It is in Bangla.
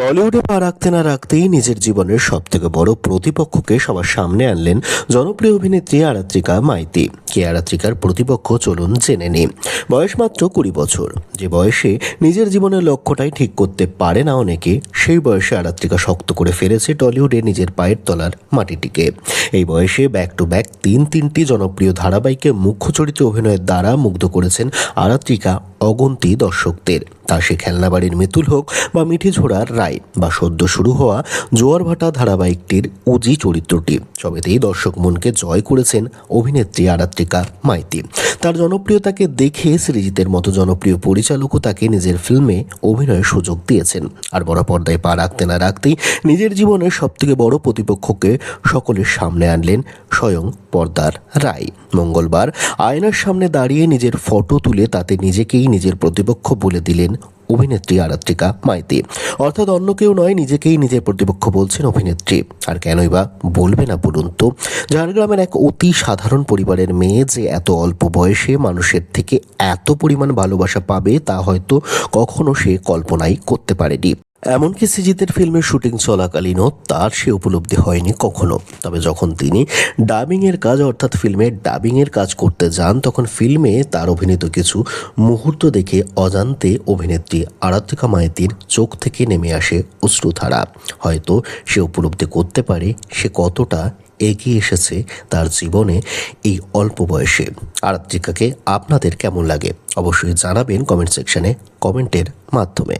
টলিউডে পা রাখতে না রাখতেই নিজের জীবনের সব থেকে বড় প্রতিপক্ষকে সবার সামনে আনলেন জনপ্রিয় অভিনেত্রী আরাত্রিকা মাইতি। কে আরাত্রিকার প্রতিপক্ষ চলুন জেনে নিই। বয়স মাত্র কুড়ি বছর। যে বয়সে নিজের জীবনের লক্ষ্যটাই ঠিক করতে পারে না অনেকে, সেই বয়সে আরাত্রিকা শক্ত করে ফেলেছে টলিউডে নিজের পায়ের তলার মাটিটিকে। এই বয়সে ব্যাক টু ব্যাক তিন তিনটি জনপ্রিয় ধারাবাহিকে মুখ্য চরিত্রে অভিনয়ের দ্বারা মুগ্ধ করেছেন আরাত্রিকা অগন্তি দর্শকদের। তা সে খেলনাবাড়ির মিতুল হোক বা মিঠি ঝোড়ার রায় বা সদ্য শুরু হওয়া জোয়ার ভাটা ধারাবাহিকটির উজি চরিত্রটি। সবেতেই দর্শক মনকে জয় করেছেন অভিনেত্রী আরাত্রিকা মাইতি। তার জনপ্রিয়তাকে দেখে সৃজিতের মতো জনপ্রিয় পরিচালকও তাকে নিজের ফিল্মে অভিনয়ের সুযোগ দিয়েছেন। আর বড় পর্দায় পা রাখতে না রাখতেই নিজের জীবনের সবথেকে বড় প্রতিপক্ষকে সকলের সামনে আনলেন স্বয়ং পর্দার রায়। মঙ্গলবার আয়নার সামনে দাঁড়িয়ে নিজের ফটো তুলে তাতে নিজেকেই নিজের প্রতিপক্ষ বলে দিলেন অভিনেত্রী আরাত্রিকা মাইতি। অর্থাৎ অন্য কেউ নয়, নিজেকেই নিজের প্রতিপক্ষ বলছেন অভিনেত্রী। আর কেনই বা বলবে না বলুন তো? ঝাড়গ্রামের এক অতি সাধারণ পরিবারের মেয়ে যে এত অল্প বয়সে মানুষের থেকে এত পরিমাণ ভালোবাসা পাবে তা হয়তো কখনো সে কল্পনাই করতে পারেনি। এমনকি সিজিতের ফিল্মের শুটিং চলাকালীনও তার সে উপলব্ধি হয়নি কখনো। তবে যখন তিনি ডাবিংয়ের কাজ, অর্থাৎ ফিল্মে ডাবিংয়ের কাজ করতে যান, তখন ফিল্মে তার অভিনীত কিছু মুহূর্ত দেখে অজান্তে অভিনেত্রী আরাত্রিকা মাইতির চোখ থেকে নেমে আসে অশ্রুধারা। হয়তো সে উপলব্ধি করতে পারে সে কতটা এগিয়ে এসেছে তার জীবনে এই অল্প বয়সে। আরাত্রিকাকে আপনাদের কেমন লাগে? অবশ্যই জানাবেন কমেন্ট সেকশনে কমেন্টের মাধ্যমে।